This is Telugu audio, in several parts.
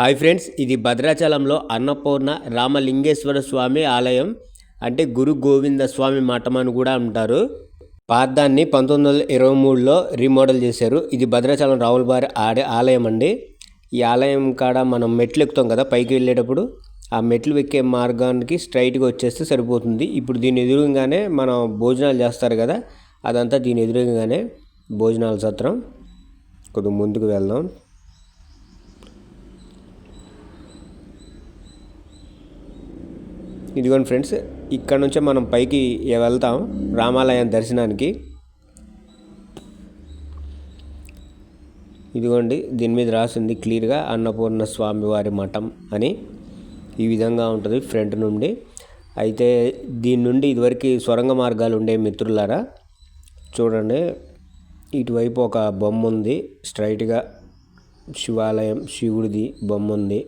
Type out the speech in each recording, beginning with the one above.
హాయ్ ఫ్రెండ్స్ ఇది భద్రాచలంలో అన్నపూర్ణ రామలింగేశ్వర స్వామి ఆలయం అంటే గురు గోవింద స్వామి మఠం అని కూడా అంటారు. పాదాన్ని పంతొమ్మిది వందల ఇరవై మూడులో రీమోడల్ చేశారు. ఇది భద్రాచలం రావులబారి ఆడే ఆలయం అండి. ఈ ఆలయం కాడ మనం మెట్లు ఎక్కుతాం కదా పైకి వెళ్ళేటప్పుడు. ఆ మెట్లు ఎక్కే మార్గానికి స్ట్రైట్గా వచ్చేస్తే సరిపోతుంది. ఇప్పుడు దీని ఎదురుగానే మనం భోజనాలు చేస్తారు కదా అదంతా దీని ఎదురుగానే భోజనాల సత్రం. కొద్దిగా ముందుకు వెళ్దాం. ఇదిగోండి ఫ్రెండ్స్ ఇక్కడ నుంచే మనం పైకి వెళ్తాం రామాలయం దర్శనానికి. ఇదిగోండి దీని మీద రాసింది క్లియర్గా అన్నపూర్ణ స్వామి వారి మఠం అని. ఈ విధంగా ఉంటుంది ఫ్రంట్ నుండి. అయితే దీని నుండి ఇదివరకు సొరంగ మార్గాలు ఉండే మిత్రులారా చూడండి. ఇటువైపు ఒక బొమ్మ ఉంది స్ట్రైట్గా శివాలయం శివుడిది బొమ్మ ఉంది.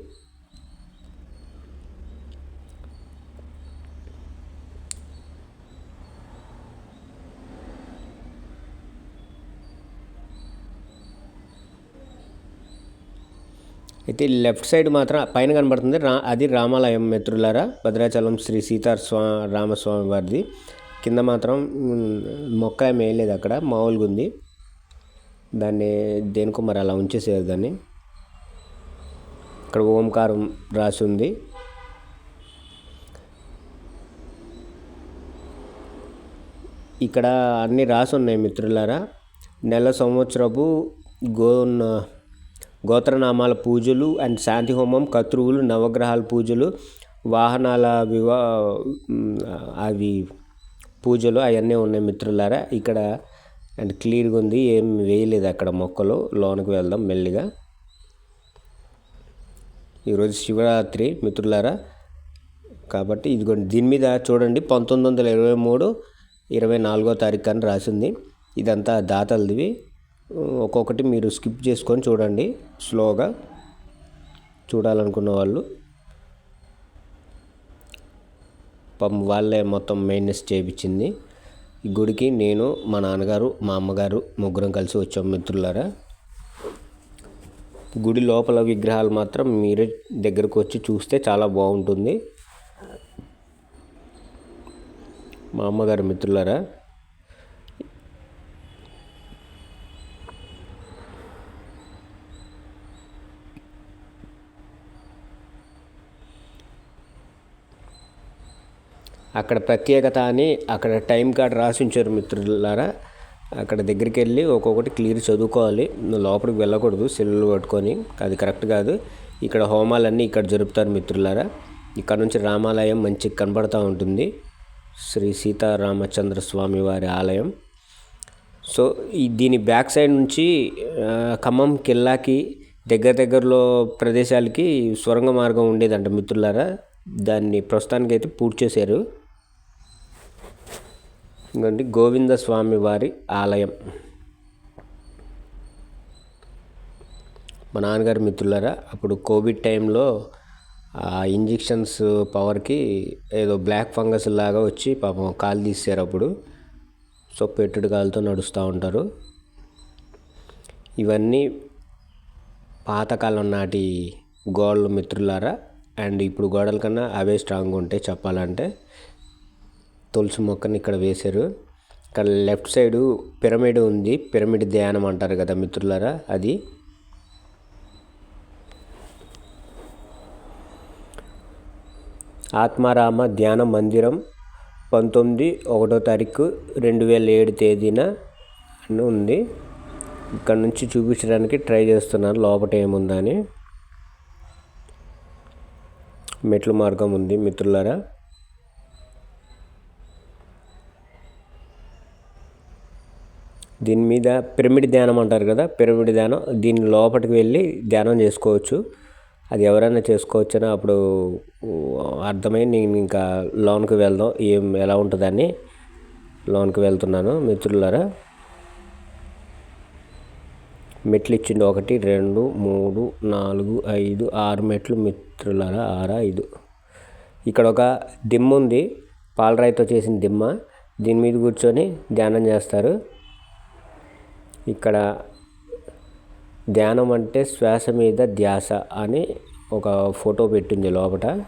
అయితే లెఫ్ట్ సైడ్ మాత్రం పైన కనబడుతుంది రా అది రామాలయం మిత్రులారా భద్రాచలం శ్రీ సీతార్ రామస్వామి వారిది. కింద మాత్రం మొక్క ఏమి వేయలేదు అక్కడ మామూలుగా ఉంది. దాన్ని దేనికో మరి అలా ఉంచేసారు దాన్ని. ఇక్కడ ఓంకారం రాసి ఉంది. ఇక్కడ అన్నీ రాసి ఉన్నాయి మిత్రులారా. నెల సంవత్సరపు గో గోత్రనామాల పూజలు అండ్ శాంతి హోమం కత్రువులు నవగ్రహాల పూజలు వాహనాల వివా అవి పూజలు అవన్నీ ఉన్నాయి మిత్రులారా. ఇక్కడ అండ్ క్లియర్గా ఉంది ఏం వేయలేదు అక్కడ మొక్కలు. లోనికి వెళ్దాం మెల్లిగా. ఈరోజు శివరాత్రి మిత్రులారా. కాబట్టి ఇదిగోండి దీని మీద చూడండి పంతొమ్మిది వందల ఇరవై మూడు ఇరవై నాలుగో తారీఖు అని రాసింది. ఇదంతా దాతలదివి. ఒక్కొక్కటి మీరు స్కిప్ చేసుకొని చూడండి స్లోగా చూడాలనుకున్న వాళ్ళు. పాపం వాళ్ళే మొత్తం మెయింటెనెన్స్ చేయించింది ఈ గుడికి నేను మా నాన్నగారు మా అమ్మగారు ముగ్గురం కలిసి వచ్చాం మిత్రులారా. గుడి లోపల విగ్రహాలు మాత్రం మీరే దగ్గరకు వచ్చి చూస్తే చాలా బాగుంటుంది. మా అమ్మగారు మిత్రులారా అక్కడ ప్రత్యేకత అని అక్కడ టైం కార్డ్ రాసి ఉంచారు మిత్రులారా. అక్కడ దగ్గరికి వెళ్ళి ఒక్కొక్కటి క్లియర్ చదువుకోవాలి. లోపలికి వెళ్ళకూడదు సెల్లు పట్టుకొని. అది కరెక్ట్ కాదు. ఇక్కడ హోమాలన్నీ ఇక్కడ జరుపుతారు మిత్రులారా. ఇక్కడ నుంచి రామాలయం మంచి కనబడుతూ ఉంటుంది. శ్రీ సీతారామచంద్ర స్వామి వారి ఆలయం. సో ఈ దీని బ్యాక్ సైడ్ నుంచి ఖమ్మం కిల్లాకి దగ్గర దగ్గరలో ప్రదేశాలకి సొరంగ మార్గం ఉండేదంట మిత్రులారా. దాన్ని ప్రస్తుతానికి అయితే పూర్తి చేశారు. ఇంకోటి గోవింద స్వామి వారి ఆలయం. మా నాన్నగారి మిత్రులారా అప్పుడు కోవిడ్ టైంలో ఆ ఇంజెక్షన్స్ పవర్కి ఏదో బ్లాక్ ఫంగస్ లాగా వచ్చి పాపం కాలు తీసారు అప్పుడు. సో పెట్టుడు కాలుతో నడుస్తూ ఉంటారు. ఇవన్నీ పాతకాలం నాటి గోడలు మిత్రులారా అండ్ ఇప్పుడు గోడల కన్నా అవే స్ట్రాంగ్ ఉంటాయి చెప్పాలంటే తులసి మొక్కని ఇక్కడ వేశారు. ఇక్కడ లెఫ్ట్ సైడు పిరమిడ్ ఉంది. పిరమిడ్ ధ్యానం అంటారు కదా మిత్రులారా అది. ఆత్మారామ ధ్యాన మందిరం పంతొమ్మిది ఒకటో తారీఖు రెండు వేల ఏడు తేదీన ఉంది. ఇక్కడ నుంచి చూపించడానికి ట్రై చేస్తున్నారు. లోపల ఏముందని. మెట్ల మార్గం ఉంది మిత్రులారా. దీని మీద పిరమిడ్ ధ్యానం అంటారు కదా పిరమిడ్ ధ్యానం. దీని లోపలికి వెళ్ళి ధ్యానం చేసుకోవచ్చు. అది ఎవరైనా చేసుకోవచ్చు అని అప్పుడు అర్థమై నేను ఇంకా లోన్కి వెళ్దాం. ఏం ఎలా ఉంటుందని లోన్కి వెళ్తున్నాను. మిత్రులారా మెట్లు ఇచ్చిండు. ఒకటి రెండు మూడు నాలుగు ఐదు ఆరు మెట్లు. మిత్రులారా ఆరు ఐదు. ఇక్కడ ఒక దిమ్మ ఉంది. పాలరాయితో చేసిన దిమ్మ. దీని మీద కూర్చొని ధ్యానం చేస్తారు. ఇక్కడ ధ్యానం అంటే శ్వాస మీద ధ్యాస అని ఒక ఫోటో పెట్టింది లోపల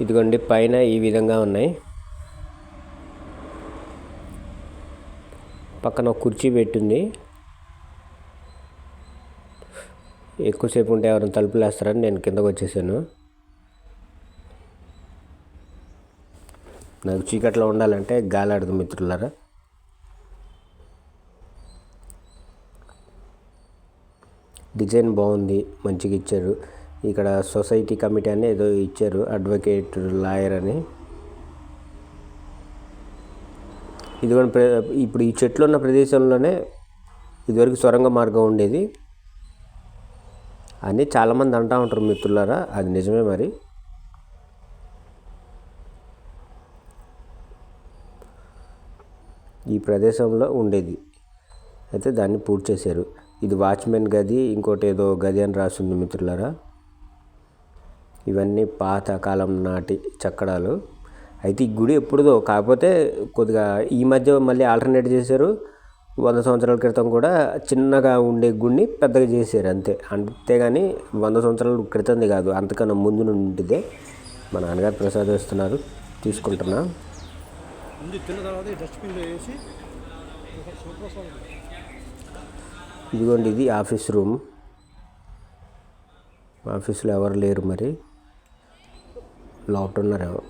ఇదిగోండి పైన ఈ విధంగా ఉన్నాయి. పక్కన ఒక కుర్చీ పెట్టింది. ఎక్కువసేపు ఉంటే ఎవరైనా తలుపులు వేస్తారని నేను కిందకు వచ్చేసాను. నాకు చీకట్లో ఉండాలంటే గాలాడదు మిత్రులారా. డిజైన్ బాగుంది మంచిగా ఇచ్చారు. ఇక్కడ సొసైటీ కమిటీ అని ఏదో ఇచ్చారు అడ్వకేట్ లాయర్ అని. ఇదిగోండి ప్ర- ఇప్పుడు ఈ చెట్లు ఉన్న ప్రదేశంలోనే ఇదివరకు సొరంగ మార్గం ఉండేది. అని చాలామంది అంటూ ఉంటారు మిత్రులారా అది నిజమే మరి. ఈ ప్రదేశంలో ఉండేది. అయితే దాన్ని పూర్తి చేశారు. ఇది వాచ్మెన్ గది ఇంకోటి ఏదో గది అని రాసింది మిత్రులారా. ఇవన్నీ పాత కాలం నాటి చక్కడాలు అయితే ఈ గుడి ఎప్పుడుదో కాకపోతే కొద్దిగా ఈ మధ్య మళ్ళీ ఆల్టర్నేట్ చేశారు. వంద సంవత్సరాల క్రితం కూడా చిన్నగా ఉండే గుడిని పెద్దగా చేశారు అంతే. అంతేగాని వంద సంవత్సరాల క్రితంది కాదు అంతకన్నా ముందు నుండిదే మా నాన్నగారు ప్రసాదం ఇస్తున్నారు తీసుకుంటున్నా. ముందు తిన్న తర్వాత డస్ట్బిన్లో వేసి ఇదిగోండి ఇది ఆఫీస్ రూమ్. ఆఫీస్లో ఎవరు లేరు మరి. లోపల ఉన్నారు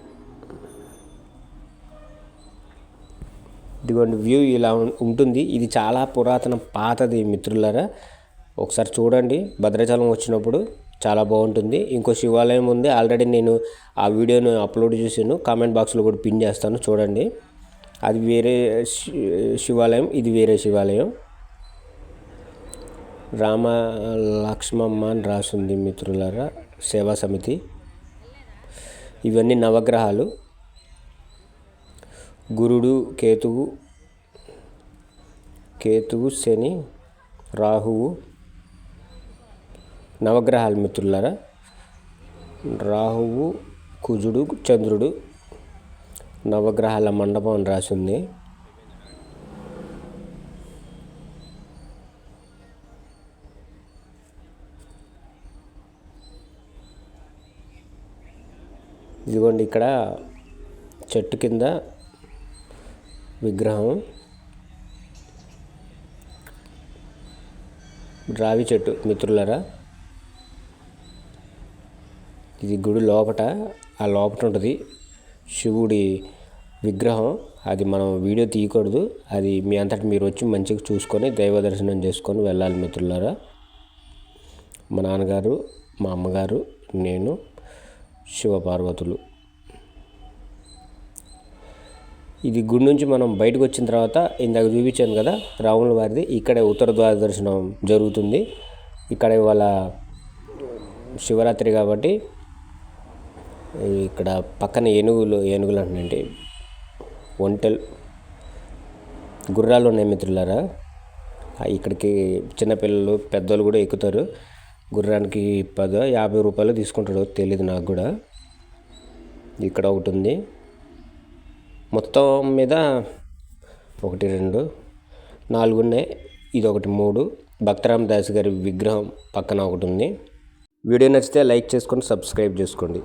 ఇదిగోండి వ్యూ ఇలా ఉంటుంది. ఇది చాలా పురాతన పాతది మిత్రులారా. ఒకసారి చూడండి. భద్రాచలం వచ్చినప్పుడు చాలా బాగుంటుంది. ఇంకో శివాలయం ఉంది. ఆల్రెడీ నేను ఆ వీడియోను అప్లోడ్ చేశాను. కామెంట్ బాక్స్లో కూడా పిన్ చేస్తాను. చూడండి. అది వేరే శి- శివాలయం ఇది వేరే శివాలయం. రామ లక్ష్మమ్మ అని రాసింది మిత్రులారా సేవా సమితి. ఇవన్నీ నవగ్రహాలు. గురుడు కేతువు కేతువు శని రాహువు. నవగ్రహాలు మిత్రులారా రాహువు కుజుడు చంద్రుడు. నవగ్రహాల మండపం అని రాసింది. ఇదిగోండి ఇక్కడ చెట్టు కింద విగ్రహం. రావి చెట్టు మిత్రులరా. ఇది గుడి లోపట ఆ లోపట ఉంటుంది. శివుడి విగ్రహం. అది మనం వీడియో తీయకూడదు. అది మీ అంతటి మీరు వచ్చి మంచిగా చూసుకొని దైవ దర్శనం చేసుకొని వెళ్ళాలి మిత్రులారా. మా నాన్నగారు మా అమ్మగారు నేను శివపార్వతులు. ఇది గుడి నుంచి మనం బయటకు వచ్చిన తర్వాత ఇందాక చూపించాను కదా రాముల వారిది. ఇక్కడే ఉత్తర ద్వార దర్శనం జరుగుతుంది. ఇక్కడ ఇవాళ శివరాత్రి కాబట్టి ఇక్కడ పక్కన ఏనుగులు ఏనుగులు అంటే ఒంటెలు. గుర్రాలు ఉన్నాయి మిత్రులారా. ఇక్కడికి చిన్నపిల్లలు పెద్దలు కూడా ఎక్కుతారు. గుర్రానికి పదో యాభై రూపాయలు తీసుకుంటాడు తెలియదు నాకు కూడా. ఇక్కడ ఒకటి ఉంది. మొత్తం మీద ఒకటి రెండు నాలుగు ఉన్నాయి. ఇది ఒకటి మూడు. భక్తరామ్ దాస్ గారి విగ్రహం పక్కన ఒకటి ఉంది. వీడియో నచ్చితే లైక్ చేసుకొని సబ్స్క్రైబ్ చేసుకోండి.